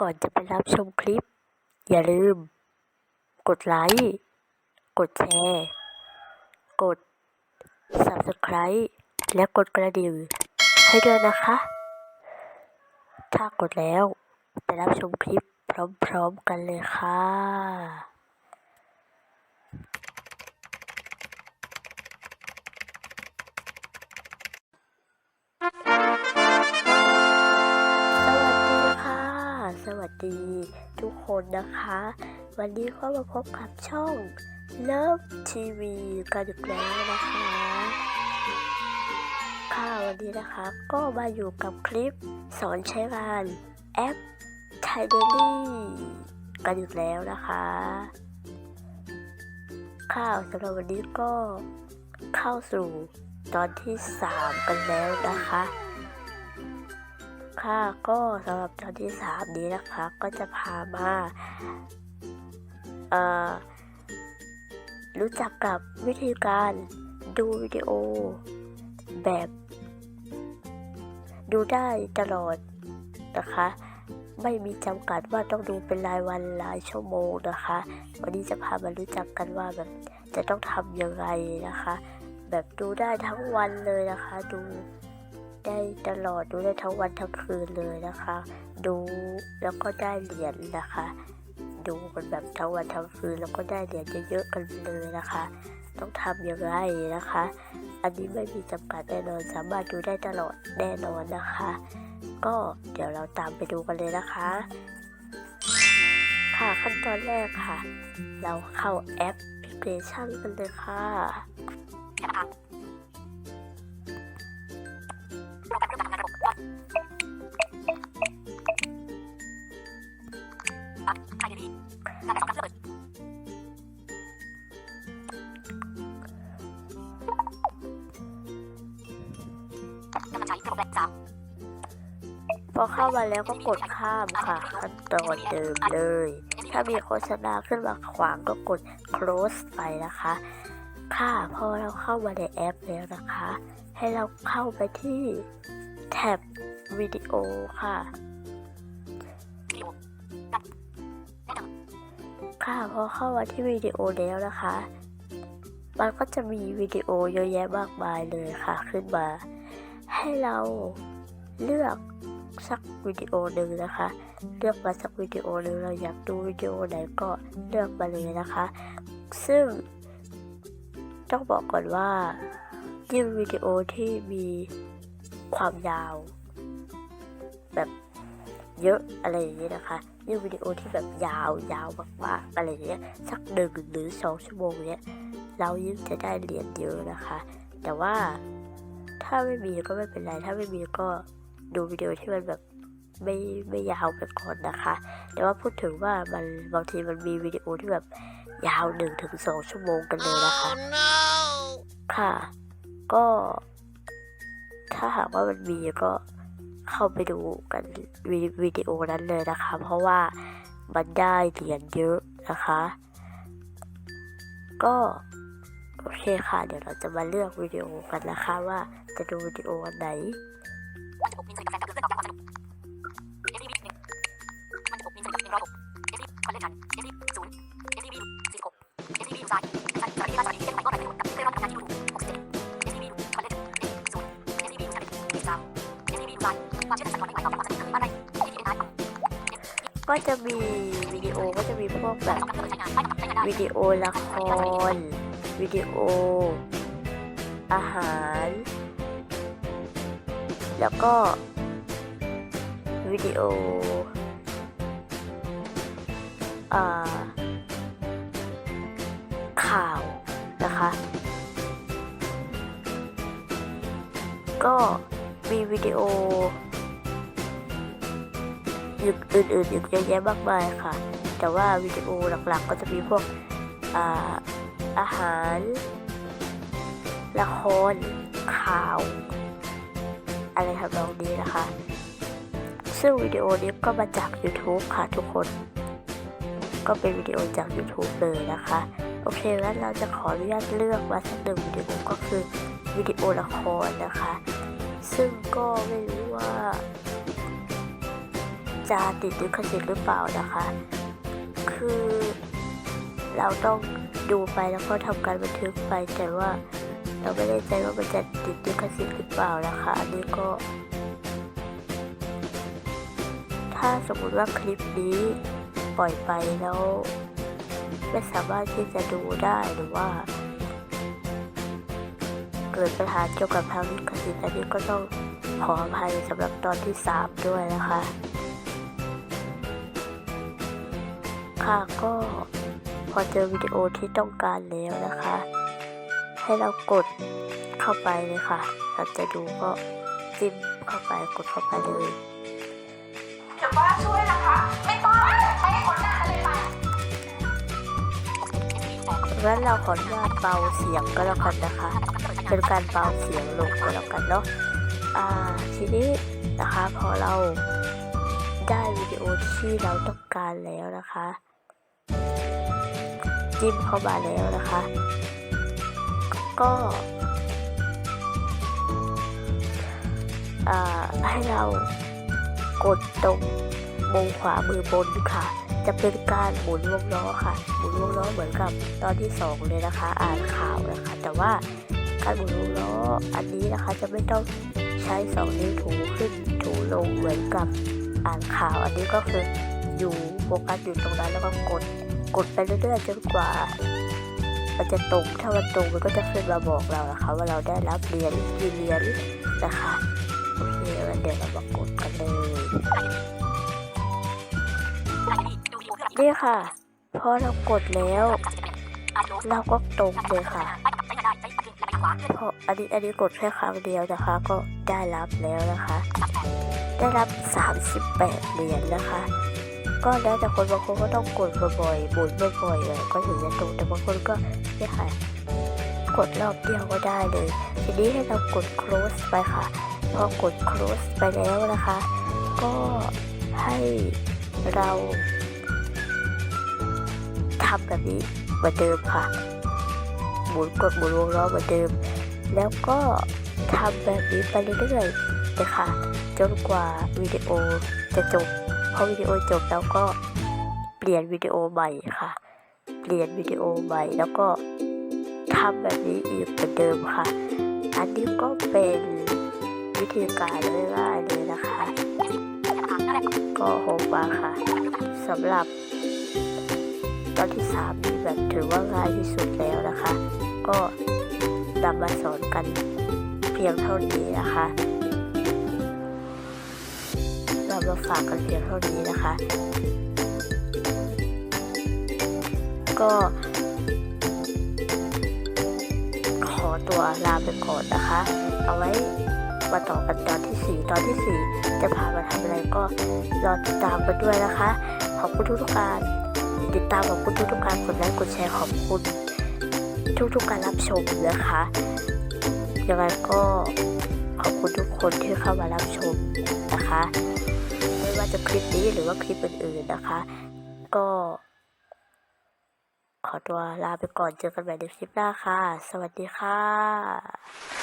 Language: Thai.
ก่อนจะไปรับชมคลิป อย่าลืม กดไลค์ กดแชร์ กด Subscribe และกดกระดิ่งให้ด้วยนะคะ ถ้ากดแล้ว ไปรับชมคลิปพร้อมๆกันเลยค่ะ สวัสดีทุกคนนะคะ วันนี้ก็มาพบกับช่อง Love TV กันอีกแล้วนะคะ ค่ะวันนี้นะคะก็มาอยู่กับคลิปสอนใช้งานแอป t i d a l y กันอีกแล้วนะคะ ค่ะสำหรับวันนี้ก็เข้าสู่ตอนที่ 3 กันแล้วนะคะ ค่ะก็สำหรับตอนที่สามนี้นะคะ ก็จะพามาเอ่อรู้จักกับวิธีการดูวิดีโอแบบ ดูได้ตลอดนะคะ ไม่มีจำกัดว่าต้องดูเป็นรายวันรายชั่วโมงนะคะ วันนี้จะพามารู้จักกันว่าแบบจะต้องทำยังไงนะคะ แบบดูได้ทั้งวันเลยนะคะ ดู ได้ตลอดดูได้ทั้งวันทั้งคืนเลยนะคะ ดูแล้วก็ได้เหรียญนะคะ ดูกันแบบทั้งวันทั้งคืนแล้วก็ได้เหรียญเยอะๆกันเลยนะคะ ต้องทำยังไงนะคะ อันนี้ไม่มีจำกัดแน่นอนสามารถดูได้ตลอดแน่นอนนะคะ ก็เดี๋ยวเราตามไปดูกันเลยนะคะ ค่ะขั้นตอนแรกค่ะ เราเข้าแอปพลิเคชันกันเลยค่ะ เข้ามาแล้วก็กดข้ามค่ะขั้นตอนเดิมเลย ถ้ามีโฆษณาขึ้นมาขวางก็กด close ไปนะคะ ค่ะพอเราเข้ามาในแอปแล้วนะคะ ให้เราเข้าไปที่แท็บวิดีโอค่ะค่ะพอเข้ามาที่วิดีโอแล้วนะคะ มันก็จะมีวิดีโอเยอะแยะมากมายเลยค่ะ ขึ้นมา ให้เราเลือก สักวิดีโอหนึ่งนะคะ เลือกมาสักวิดีโอหนึ่งเราอยากดูวิดีโอไหนก็เลือกมาเลยนะคะ ซึ่ง ต้องบอกก่อนว่ายิ่งวิดีโอที่มีความยาว แบบเยอะอะไรอย่างนี้นะคะยิ่งวิดีโอที่แบบยาวยาวมากๆอะไรอย่างเงี้ยสักหนึ่งหรือสองชั่วโมงเนี้ยเรายิ่งจะได้เหรียญเยอะนะคะ แต่ว่าถ้าไม่มีก็ไม่เป็นไร ถ้าไม่มีก็ ดูวิดีโอที่มันแบบไม่ไม่ยาวไปก่อนนะคะ แต่ว่าพูดถึงว่ามันบางทีมันมีวิดีโอที่แบบยาวหนึ่งถึงสองชั่วโมงกันเลยนะคะค่ะ ก็ ถ้าหากว่ามันมีก็เข้าไปดูกันวิวิดีโอนั้นเลยนะคะ เพราะว่ามันได้เหรียญเยอะนะคะ ก็โอเคค่ะ เดี๋ยวเราจะมาเลือกวิดีโอกันนะคะว่าจะดูวิดีโออันไหนมัน ก็จะมีวิดีโอก็จะมีพวกแบบวิดีโอละคร วิดีโอ อาหาร แล้วก็วิดีโออาข่าวนะคะ ก็มีวิดีโอ อื่นๆอีกเยอะแยะมากมายค่ะ แต่ว่าวิดีโอหลักๆ ก็จะมีพวกอาอาหาร ละคร ข่าว อะไรทำนองนี้นะคะ ซึ่งวิดีโอนี้ก็มาจาก YouTube ค่ะทุกคน ก็เป็นวิดีโอจาก YouTube เลยนะคะ โอเคงั้นเราจะขออนุญาตเลือกมาสักหนึ่งวิดีโอก็คือวิดีโอละครนะคะ ซึ่งก็ไม่รู้ว่า จะติดลิขสิทธิ์หรือเปล่านะคะ คือ เราต้องดูไปแล้วก็ทำการบันทึกไปแต่ว่าเราไม่ได้ใจว่ามันจะติดลิขสิทธิ์หรือเปล่านะคะอันนี้ก็ ถ้าสมมติว่าคลิปนี้ปล่อยไปแล้วไม่สามารถที่จะดูได้หรือว่าเกิดปัญหาเกี่ยวกับทางลิขสิทธิ์อันนี้ก็ต้องขออภัยสำหรับตอนที่ 3 ด้วยนะคะ ค่ะก็พอเจอวิดีโอที่ต้องการแล้วนะคะ ให้เรากดเข้าไปเลยค่ะ เราจะดูก็จิ้มเข้าไปกดเข้าไปเลยเดี๋ยวว่าช่วยนะคะ ไม่ต้องไม่ให้คนหน้าเลยไปงั้นเราขออนุญาตเบาเสียงก็แล้วกันนะคะ เป็นการเบาเสียงลงก็แล้วกันเนาะอ่าทีนี้นะคะพอเราได้วิดีโอที่เราต้องการแล้วนะคะ จิ้มเข้ามาแล้วนะคะ ก็ให้เรากดตรงมุมขวามือบนค่ะ จะเป็นการหมุนวงล้อค่ะ หมุนวงล้อเหมือนกับตอนที่สองเลยนะคะ อ่านข่าวนะคะ แต่ว่าการหมุนวงล้ออันนี้นะคะจะไม่ต้องใช้สองนิ้วถูขึ้นถูลงเหมือนกับอ่านข่าว อันนี้ก็คืออยู่โฟกัสอยู่ตรงนั้นแล้วก็กด กดไปเรื่อยๆจนกว่า มันจะตรงถ้ามันตรงมันก็จะขึ้นมาบอกเรานะคะว่าเราได้รับเหรียญกี่เหรียญนะคะโอเคงั้นเดี๋ยวเรามากดกันเลยนี่ค่ะพอเรากดแล้ว เราก็ตรงเลยค่ะพราะอันนี้อันนี้กดแค่ครั้งเดียวนะคะ ก็ได้รับแล้วนะคะ ได้รับ 38 เหรียญนะคะ ก็แล้วแต่คนบางคนก็ต้องกดบ่อยๆหมุนบ่อยๆเลยก็ถึงจะตรงแต่บางคนก็เนี่ค่ะกดรอบเดียวก็ได้เลย ทีนี้ให้เรากด close ไปค่ะ พอกด close ไปแล้วนะคะ ก็ให้เราทำแบบนี้เหมือนเดิมค่ะหมุนกดหมุนวงล้อเหมือนเดิม แล้วก็ทำแบบนี้ไปเรื่อยๆเลยค่ะจนกว่าวิดีโอจะจบ พอวิดีโอจบแล้วก็เปลี่ยนวิดีโอใหม่ค่ะ เปลี่ยนวิดีโอใหม่แล้วก็ทำแบบนี้อีกเหมือนเดิมค่ะ อันนี้ก็เป็นวิธีการง่ายๆเลยนะคะ ก็โฮมมาค่ะสำหรับตอนที่สามนี่แบบถือว่าง่ายที่สุดแล้วนะคะ ก็นำมาสอนกันเพียงเท่านี้นะคะ เราฝากกันเพียงเท่านี้นะคะ ก็ขอตัวลาไปก่อนนะคะ เอาไว้มาต่อกันตอนที่สี่ตอนที่สี่จะพามาทำอะไรก็รอติดตามกันด้วยนะคะ ขอบคุณทุกๆการติดตามขอบคุณทุกๆการกดไลค์กดแชร์ขอบคุณ ทุกๆการรับชมนะคะยังไงก็ขอบคุณทุกคนที่เข้ามารับชมนะคะ ว่าจะคลิปนี้หรือว่าคลิปอื่นๆนะคะ ก็ ขอตัวลาไปก่อนเจอกันใหม่ในคลิปหน้าค่ะ สวัสดีค่ะ